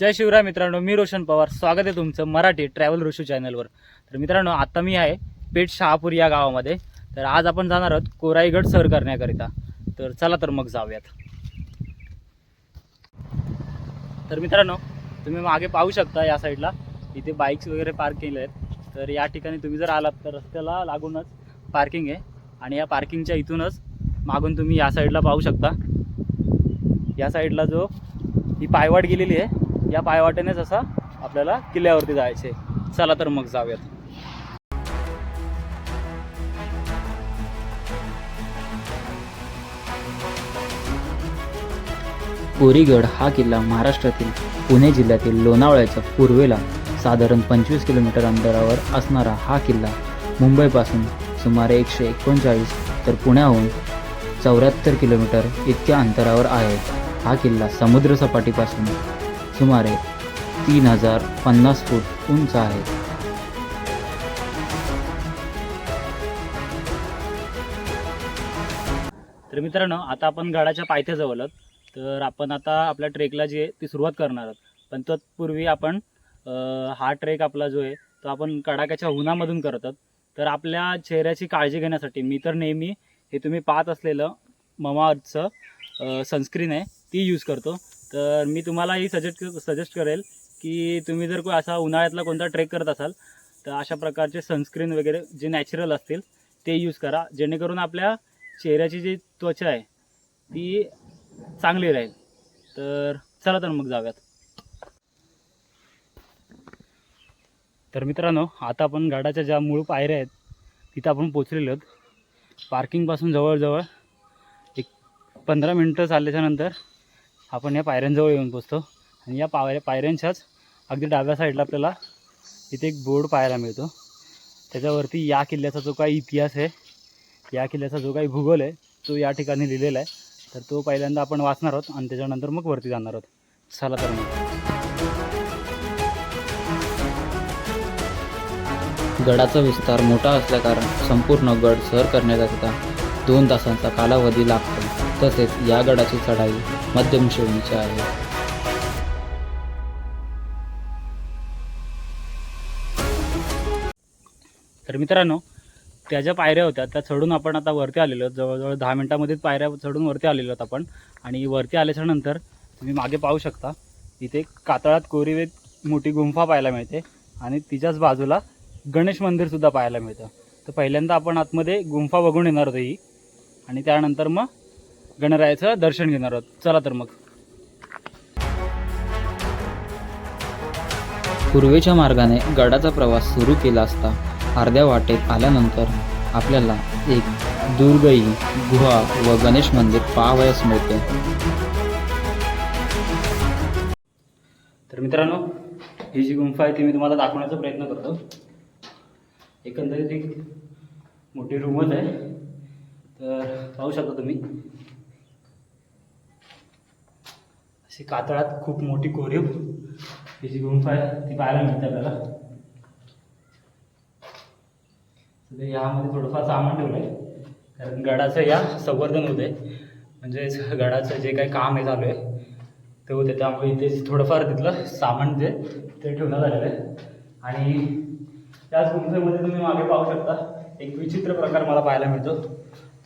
जय शिवराय मित्रांनो मी रोशन पवार. स्वागत आहे तुमचं मराठी ट्रॅव्हल ऋषू चॅनलवर तर मित्रांनो आता मी आहे पेठ शहापूर या गावामध्ये. तर आज आपण जाणार आहोत कोराईगड सर करण्याकरिता. तर चला तर मग जाऊयात. तर मित्रांनो तुम्ही मागे पाहू शकता या साईडला इथे बाईक्स वगैरे पार्क केले आहेत. तर या ठिकाणी तुम्ही जर आलात तर रस्त्याला लागूनच पार्किंग आहे. आणि या पार्किंगच्या इथूनच मागून तुम्ही या साईडला पाहू शकता. या साईडला जो ही पायवाट गेलेली आहे या पायवाटेनेच असा आपल्याला किल्ल्यावरती जायचे चला तर मग जाऊयात. कोरीगड हा किल्ला महाराष्ट्रातील पुणे जिल्ह्यातील लोणावळ्याच्या पूर्वेला साधारण पंचवीस किलोमीटर अंतरावर असणारा हा किल्ला मुंबईपासून सुमारे एकशे एकोणचाळीस तर पुण्याहून चौऱ्याहत्तर किलोमीटर इतक्या अंतरावर आहे. हा किल्ला समुद्रसपाटीपासून सुमारे तीन हजार पन्नास फूट उंच आहे. तर मित्रांनो आता आपण गडाच्या पायथ्याजवळ आहोत. तर आपण आता आपल्या ट्रेकला जी आहे ती सुरुवात करणार आहोत. पण तत्पूर्वी आपण हा ट्रेक आपला जो आहे तो आपण कडाक्याच्या उन्हामधून करत आहोत. तर आपल्या चेहऱ्याची काळजी घेण्यासाठी मी तर नेहमी हे तुम्ही पाहत असलेलं ममाअर्थचं सनस्क्रीन आहे ती यूज करतो. तर मी तुम्हालाही सजेस्ट सजेस्ट करेल की तुम्ही जर को असा उन्हाळ्यातला कोणता ट्रेक करत असाल तर अशा प्रकारचे सनस्क्रीन वगैरे जे नॅचरल असतील ते यूज करा. जेणेकरून आपल्या चेहऱ्याची जी त्वचा आहे ती चांगली राहील. तर चला तर मग जाऊयात. तर मित्रांनो आता आपण गाडाच्या ज्या मूळ पायऱ्या आहेत तिथं आपण पोचलेलो आहोत. पार्किंगपासून जवळजवळ एक पंधरा मिनटं चालल्याच्यानंतर आपण या पायऱ्यांजवळ येऊन पोचतो आणि या पायऱ्या पायऱ्यांच्याच अगदी डाव्या साईडला आपल्याला इथे एक बोर्ड पाहायला मिळतो. त्याच्यावरती या किल्ल्याचा जो काही इतिहास आहे या किल्ल्याचा जो काही भूगोल आहे तो या ठिकाणी लिहिलेला आहे. तर तो पहिल्यांदा आपण वाचणार आहोत आणि त्याच्यानंतर मग वरती जाणार आहोत. चला तर मग. गडाचा विस्तार मोठा असल्याकारण संपूर्ण गड सर करण्याकरिता दोन तासांचा कालावधी लागतो. तसेच या गडाची चढाई मध्यम श्रेणीची आहे. तर मित्रांनो त्या ज्या पायऱ्या होत्या त्या चढून आपण आता वरती आलेलो आहोत. जवळजवळ दहा मिनटामध्येच पायऱ्या चढून वरती आलेलो आहोत आपण. आणि वरती आल्याच्यानंतर तुम्ही मागे पाहू शकता इथे कातळात कोरीवेत मोठी गुंफा पाहायला मिळते आणि तिच्याच बाजूला गणेश मंदिरसुद्धा पाहायला मिळतं. तर पहिल्यांदा आपण आतमध्ये गुंफा बघून येणार होतो ही. आणि त्यानंतर मग गणरायाचं दर्शन घेणार आहोत. चला तर मग. पूर्वेच्या मार्गाने गडाचा प्रवास सुरू केला असता अर्ध्या वाटेत आल्यानंतर आपल्याला एक दुर्गई गुहा व गणेश मंदिर पाहावयास मिळते. तर मित्रांनो ही जी गुंफा आहे ती मी तुम्हाला दाखवण्याचा प्रयत्न करतो. एकंदरीत एक मोठी रूमच आहे. तर पाहू शकता तुम्ही अशी कातळात खूप मोठी कोरीव ही जी गुंफा आहे ती पाहायला मिळते आपल्याला. यामध्ये थोडंफार सामान ठेवलं आहे कारण गडाचं या संवर्धन होते म्हणजेच गडाचं जे काही काम आहे चालू आहे ते होते त्यामुळे इथे थोडंफार तिथलं सामान जे ते ठेवण्यात आलेलं आहे. आणि त्याच गुंफेमध्ये तुम्ही मागे पाहू शकता एक विचित्र प्रकार मला पाहायला मिळतो.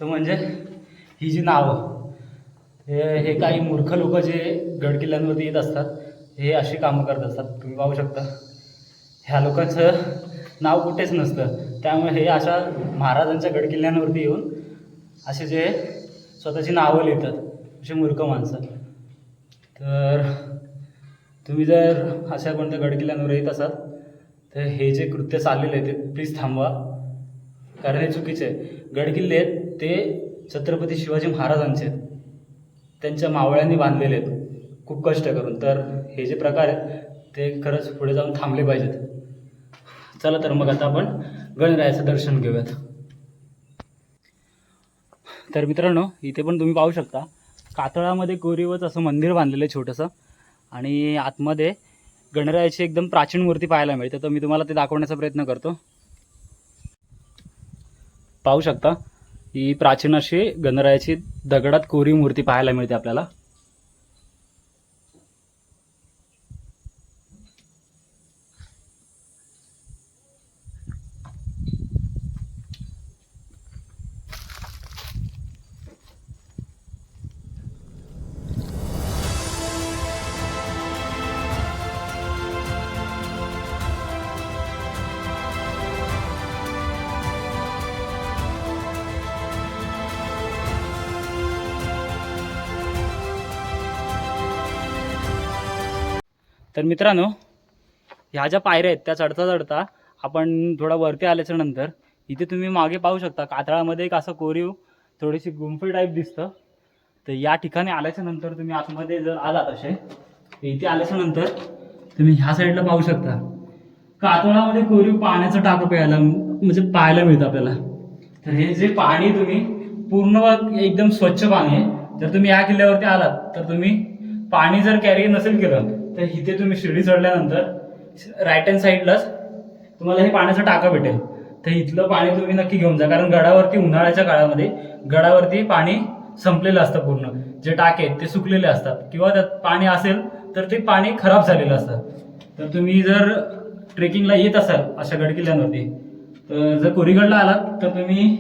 तो म्हणजे ही जी नावं हे हे काही मूर्ख लोक जे गड किल्ल्यांवरती येत असतात हे अशी कामं करत असतात. तुम्ही पाहू शकता. ह्या लोकांचं नाव कुठेच नसतं. त्यामुळे हे अशा महाराजांच्या गड किल्ल्यांवरती येऊन असे जे स्वतःची नावं लिहितात असे मूर्ख माणसं. तर तुम्ही जर अशा कोणत्या गडकिल्ल्यांवर येत असाल तर हे जे कृत्य चाललेलं आहे ते प्लीज थांबवा. कारण हे चुकीचे आहे. गडकिल्ले आहेत ते छत्रपती शिवाजी महाराजांचे आहेत. त्यांच्या मावळ्यांनी बांधलेले आहेत. खूप कष्ट करून. तर हे जे प्रकार आहेत ते खरंच पुढे जाऊन थांबले पाहिजेत. चला तर मग आता आपण गणरायाचं दर्शन घेऊयात. तर मित्रांनो इथे पण तुम्ही पाहू शकता कातळामध्ये कोरीवच असं मंदिर बांधलेलं आहे छोटंसं. आणि आतमध्ये गणरायाची एकदम प्राचीन मूर्ती पाहायला मिळते. तर मी तुम्हाला ते दाखवण्याचा प्रयत्न करतो. पाहू शकता ही प्राचीन अशी गणरायाची दगडात कोरी मूर्ती पाहायला मिळते आपल्याला. तर मित्रांनो ह्या ज्या पायऱ्या आहेत त्या चढता चढता आपण थोडा वरती आल्याच्यानंतर इथे तुम्ही मागे पाहू शकता कातळामध्ये एक असं कोरीव थोडीशी गुंफी टाईप दिसतं. तर या ठिकाणी आल्याच्यानंतर तुम्ही आतमध्ये जर आलात असे तर इथे आल्याच्यानंतर तुम्ही ह्या साईडला पाहू शकता. कातळामध्ये कोरीव पाण्याचं टाकं प्यायला म्हणजे पाहायला मिळतं आपल्याला. तर हे जे पाणी तुम्ही पूर्ण एकदम स्वच्छ पाणी आहे जर तुम्ही या किल्ल्यावरती आलात तर तुम्ही पाणी जर कॅरी नसेल केलं तर इथे तुम्ही शिडी चढल्यानंतर राईट हँड साईडलाच तुम्हाला हे पाण्याचं टाका भेटेल. तर इथलं पाणी तुम्ही नक्की घेऊन जा. कारण गडावरती उन्हाळ्याच्या काळामध्ये गडावरती पाणी संपलेलं असतं पूर्ण. जे टाके आहेत ते सुकलेले असतात. किंवा त्यात पाणी असेल तर ते पाणी खराब झालेलं असतं. तर तुम्ही जर ट्रेकिंगला येत असाल अशा गडकिल्ल्यांवरती तर जर कोरीगडला आलात तर तुम्ही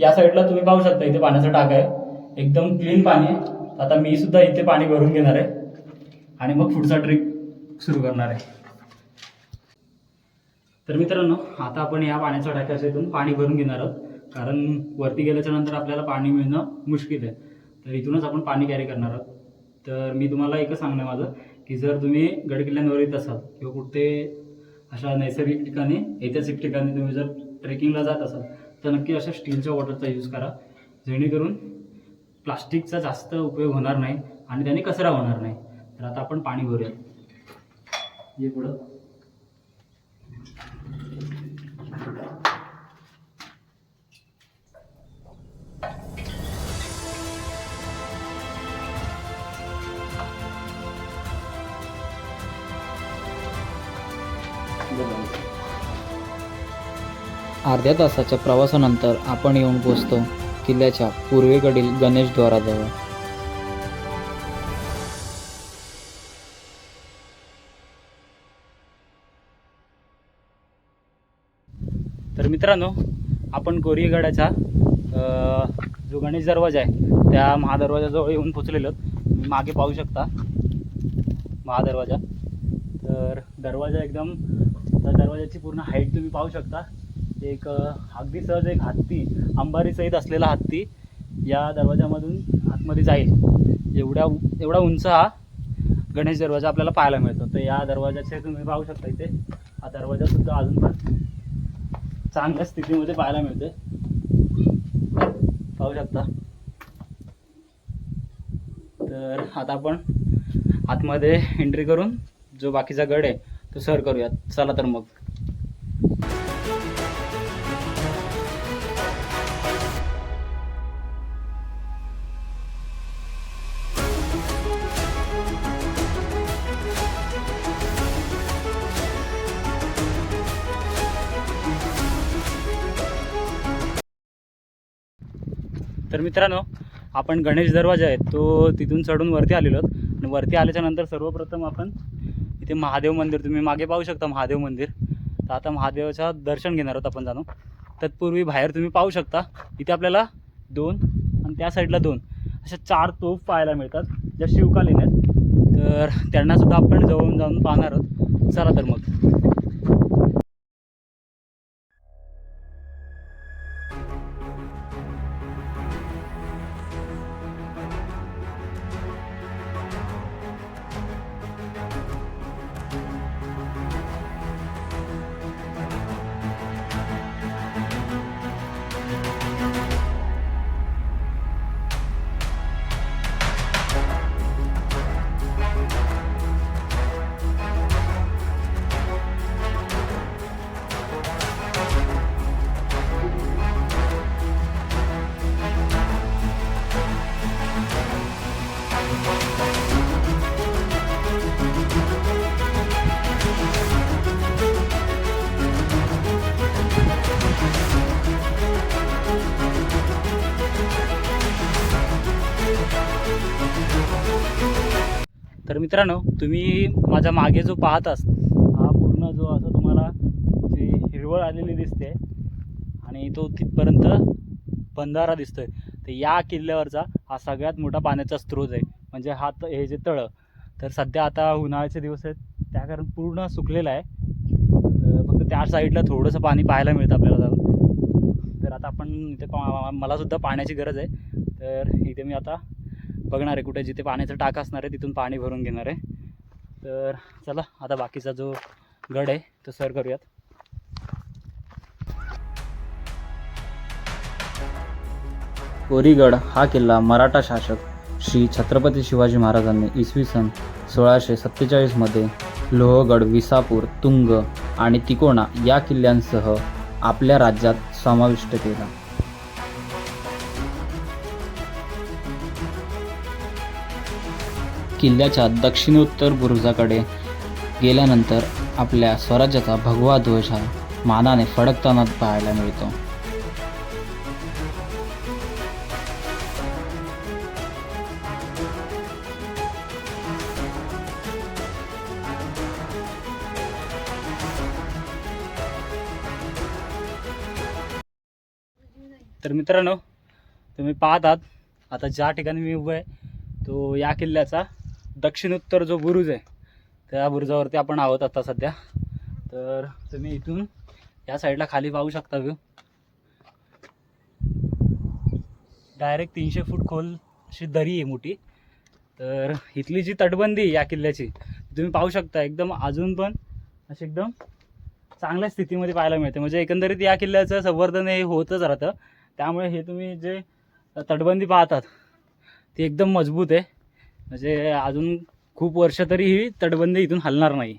या साईडला तुम्ही पाहू शकता इथे पाण्याचा टाका आहे. एकदम क्लीन पाणी आहे. आता मी सुद्धा इथे पाणी भरून घेणार आहे. आणि मग पुढचा ट्रेक सुरू करणार आहे. तर मित्रांनो आता आपण या पाण्याच्या टाक्याच्या इथून पाणी भरून घेणार आहोत. कारण वरती गेल्याच्यानंतर आपल्याला पाणी मिळणं मुश्किल आहे. तर इथूनच आपण पाणी कॅरी करणार आहोत. तर मी तुम्हाला एकच सांगणं आहे माझं की जर तुम्ही गडकिल्ल्यांवर येत असाल किंवा कुठे अशा नैसर्गिक ठिकाणी ऐतिहासिक ठिकाणी तुम्ही जर ट्रेकिंगला जात असाल तर नक्की अशा स्टीलच्या वॉटरचा यूज करा. जेणेकरून प्लास्टिकचा जास्त उपयोग होणार नाही आणि त्याने कचरा होणार नाही. तर आता आपण पाणी भरूया ये पुढं. अर्ध्या तासाच्या प्रवासानंतर आपण येऊन पोचतो किल्ल्याच्या पूर्वेकडील गणेशद्वाराजवळ मित्रांनो आपण कोरियगडाचा जो गणेश दरवाजा आहे त्या महादरवाजाजवळ येऊन पोचलेलो तुम्ही मागे पाहू शकता महादरवाजा. तर दरवाजा एकदम त्या दरवाजाची पूर्ण हाईट तुम्ही पाहू शकता. एक अगदी सहज एक हत्ती अंबारी सहित असलेला हत्ती या दरवाजामधून आतमध्ये जाईल. एवढ्या एवढा उंच हा गणेश दरवाजा आपल्याला पाहायला मिळतो. तर या दरवाजाचे तुम्ही पाहू शकता इथे. हा दरवाजासुद्धा अजून पण चांगल्या स्थितीमध्ये पाहायला मिळते पाहू शकता. तर आता आपण आतमध्ये एंट्री करून जो बाकीचा गड आहे तो सर करूयात. चला तर मग. तर मित्रांनो आपण गणेश दरवाजा आहे तो तिथून चढून वरती आलेलो आहोत. आणि वरती आल्याच्यानंतर सर्वप्रथम आपण इथे महादेव मंदिर तुम्ही मागे पाहू शकता महादेव मंदिर. तर आता महादेवाचं दर्शन घेणार आहोत आपण जाणू तत्पूर्वी बाहेर तुम्ही पाहू शकता इथे आपल्याला दोन आणि त्या साईडला दोन अशा चार तोफ पाहायला मिळतात ज्या शिवकालीन आहेत. तर त्यांनासुद्धा आपण जवळून जाऊन पाहणार आहोत. चला तर मग. तर मित्रांनो तुम्ही माझ्या मागे जो पाहत हा पूर्ण जो असं तुम्हाला जी हिरवळ आलेली दिसते आणि तो तिथपर्यंत बंधारा दिसतोय. तर या किल्ल्यावरचा हा सगळ्यात मोठा पाण्याचा स्रोत आहे. म्हणजे हा त- हे जे तळं तर सध्या आता उन्हाळ्याचे दिवस आहेत. त्या कारण पूर्ण सुकलेलं आहे. तर फक्त त्या साईडला थोडंसं पाणी पाहायला मिळतं आपल्याला जाऊन. तर आता आपण इथे पा मलासुद्धा पाण्याची गरज आहे. तर इथे मी आता बघणार आहे कुठे जिथे पाण्याचं टाक असणार आहे तिथून पाणी भरून घेणार आहे. तर चला आता बाकीचा जो गड आहे तो सर करूयात. कोरीगड हा किल्ला मराठा शासक श्री छत्रपती शिवाजी महाराजांनी इसवी सन सोळाशे सत्तेचाळीसमध्ये लोहगड विसापूर तुंग आणि तिकोणा या किल्ल्यांसह आपल्या राज्यात समाविष्ट केला. किल्ल्याच्या दक्षिणोत्तर बुरुजाकडे गेल्यानंतर आपल्या स्वराज्याचा भगवा ध्वज हा मानाने फडकताना पाहायला मिळतो. तर मित्रांनो तुम्ही पाहतात आता ज्या ठिकाणी मी उभं आहे तो या किल्ल्याचा दक्षिणोत्तर जो बुरुज आहे त्या बुरुजावरती आपण आहोत आता सध्या. तर तुम्ही इथून या साईडला खाली पाहू शकता व्यू डायरेक्ट तीनशे फूट खोल अशी दरी आहे मोठी. तर इथली जी तटबंदी आहे या किल्ल्याची तुम्ही पाहू शकता एकदम अजून पण अशी एकदम चांगल्या स्थितीमध्ये पाहायला मिळते. म्हणजे एकंदरीत या किल्ल्याचं संवर्धन हे होतच राहतं. त्यामुळे हे तुम्ही जे तटबंदी पाहतात ती एकदम मजबूत आहे. म्हणजे अजून खूप वर्ष तरी ही तटबंदी इथून हलणार नाही.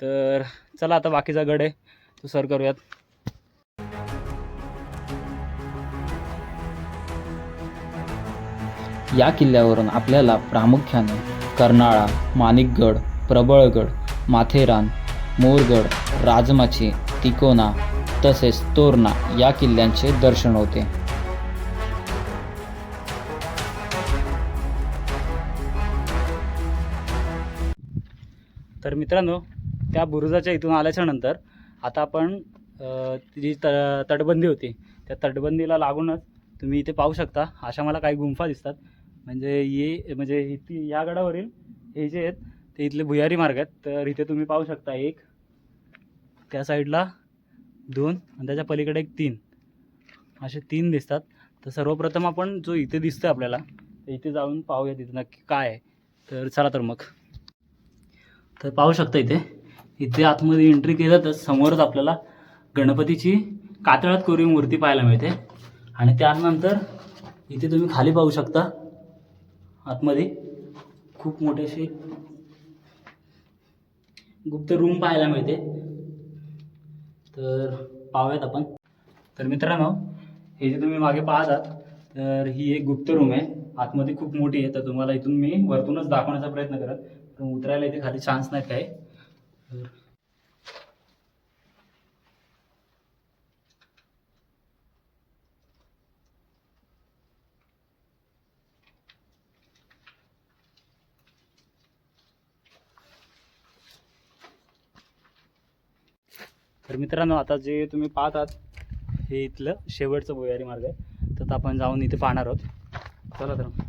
तर चला आता बाकीचा गड आहे तो सर करूयात. या किल्ल्यावरून आपल्याला प्रामुख्याने कर्नाळा माणिकगड प्रबळगड माथेरान मोरगड राजमाची तिकोना तसेच तोरणा या किल्ल्यांचे दर्शन होते. तर मित्रांनो त्या बुरुजाच्या इथून आल्याच्यानंतर आता आपण जी त तटबंदी होती त्या तटबंदीला लागूनच तुम्ही इथे पाहू शकता. अशा मला काही गुंफा दिसतात. म्हणजे ये म्हणजे इथे या गडावरील हे जे आहेत ते इथले भुयारी मार्ग आहेत. तर इथे तुम्ही पाहू शकता एक त्या साईडला दोन आणि त्याच्या पलीकडे एक तीन. असे तीन दिसतात. तर सर्वप्रथम आपण जो इथे दिसतो आपल्याला इथे जाऊन पाहूया तिथे नक्की काय आहे. तर चला तर मग. तर पाहू शकता इथे. इथे आतमध्ये एंट्री केलं समोरच आपल्याला गणपतीची कातळात कोरीव मूर्ती पाहायला मिळते. आणि त्यानंतर इथे तुम्ही खाली पाहू शकता आतमध्ये खूप मोठे असे गुप्त रूम पाहायला मिळते. तर पाहूयात आपण. तर मित्रांनो हे जे तुम्ही मागे पाहतात तर ही एक गुप्त रूम आहे. आतमध्ये खूप मोठी आहे तर तुम्हाला इथून मी वरतूनच दाखवण्याचा प्रयत्न करत पण उतरायला इथे खाली चान्स नाही काय तर मित्रांनो आता जे तुम्ही पाहत आहात हे इथलं शेवटचं भुयारी मार्ग आहे. तर आपण जाऊन इथे पाहणार आहोत. चला तर.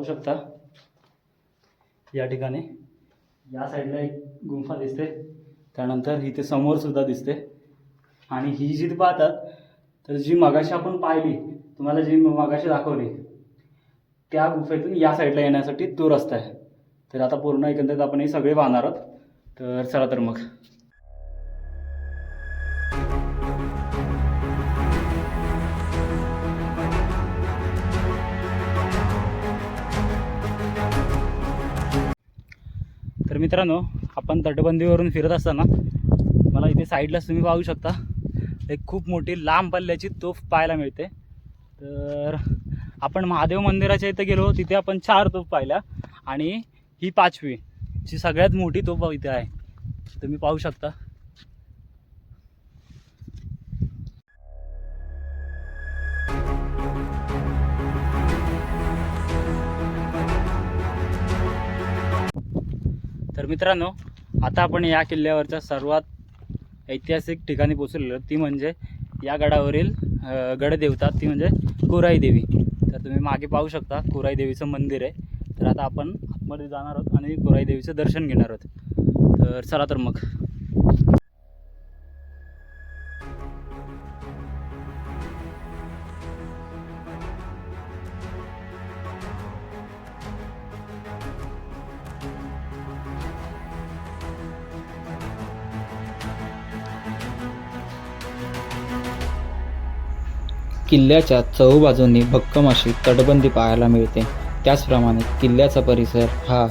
पाहू शकता. या ठिकाणी या साईडला एक गुंफा दिसते. त्यानंतर इथे समोर सुद्धा दिसते. आणि ही जी पाहतात तर जी मगाशी आपण पाहिली तुम्हाला जी मगाशी दाखवली त्या गुंफेतून या साईडला येण्यासाठी तो रस्ता आहे. तर आता पूर्ण एकंदरीत आपण हे सगळे पाहणार आहोत. तर चला तर मग. मित्रांनो आपण तटबंदीवरून फिरत असताना मला इथे साईडलाच तुम्ही पाहू शकता. एक खूप मोठी लांब पल्ल्याची तोफ पाहायला मिळते. तर आपण महादेव मंदिराच्या इथं गेलो तिथे आपण चार तोफ पाहिल्या आणि ही पाचवी जी सगळ्यात मोठी तोफ इथे आहे. तुम्ही पाहू शकता. तर मित्रांनो आता आपण या किल्ल्यावरच्या सर्वात ऐतिहासिक ठिकाणी पोचलेलो ती म्हणजे या गडावरील गडदेवता. ती म्हणजे कुराई देवी. तर तुम्ही मागे पाहू शकता कुराई देवीचं मंदिर आहे. तर आता आपण आतमध्ये जाणार आहोत आणि कोराई देवीचं दर्शन घेणार आहोत. तर चला तर मग. किल्ल्याच्या चहूबाजूंनी भक्कम अशी तटबंदी पाहायला मिळते. त्याचप्रमाणे किल्ल्याचा परिसर हा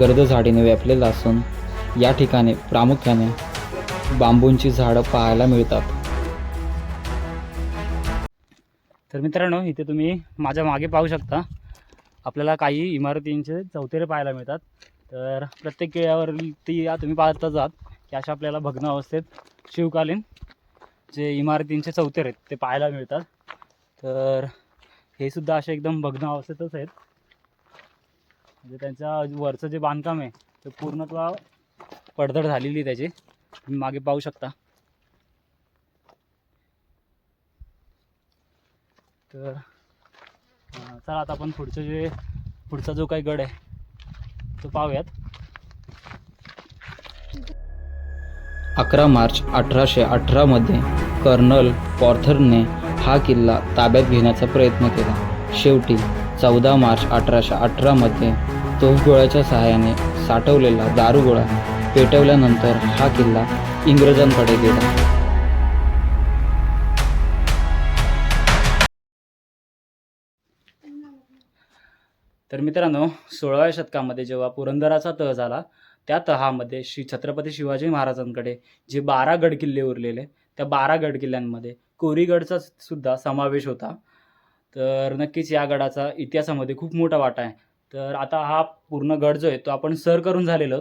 गर्द झाडीने व्यापलेला असून या ठिकाणी प्रामुख्याने बांबूंची झाडं पाहायला मिळतात. तर मित्रांनो इथे तुम्ही माझ्या मागे पाहू शकता. आपल्याला काही इमारतींचे चौथेरे पाहायला मिळतात. तर प्रत्येक किल्ल्यावरती या तुम्ही पाहता जात की अशा आपल्याला भग्न अवस्थेत शिवकालीन जे इमारतींचे चौथेरे आहेत ते पाहायला मिळतात. तर हे सुद्धा असे एकदम भग्न अवस्थेतच आहेत. म्हणजे त्यांच्या वरचं जे बांधकाम आहे ते पूर्णत्व पडझड झालेली आहे त्याची. तुम्ही मागे पाहू शकता. तर चला आता आपण पुढचं जे पुढचा जो काही गड आहे तो पाहूयात. अकरा मार्च अठराशे अठरामध्ये कर्नल पॉर्थरने हा किल्ला ताब्यात घेण्याचा प्रयत्न केला. शेवटी चौदा मार्च अठराशे अठरामध्ये तोफगोळ्याच्या सहाय्याने साठवलेला दारुगोळा पेटवल्यानंतर हा किल्ला इंग्रजांकडे गेला. तर मित्रांनो सोळाव्या शतकामध्ये जेव्हा पुरंदराचा तह झाला त्या तहामध्ये श्री छत्रपती शिवाजी महाराजांकडे जे बारा गड किल्ले उरलेले त्या बारा गड किल्ल्यांमध्ये. कोरीगडचा सुद्धा समावेश होता. तर नक्कीच या गडाचा इतिहासामध्ये खूप मोठा वाटा आहे. तर आता हा पूर्ण गड जो आहे तो आपण सर करून झालेलो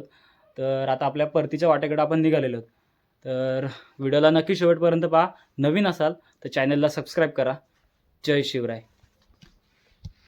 तर आता आपल्या परतीच्या वाट्याकडे आपण निघालेलो तर व्हिडिओला नक्की शेवटपर्यंत पहा. नवीन असाल तर चॅनलला सबस्क्राईब करा. जय शिवराय.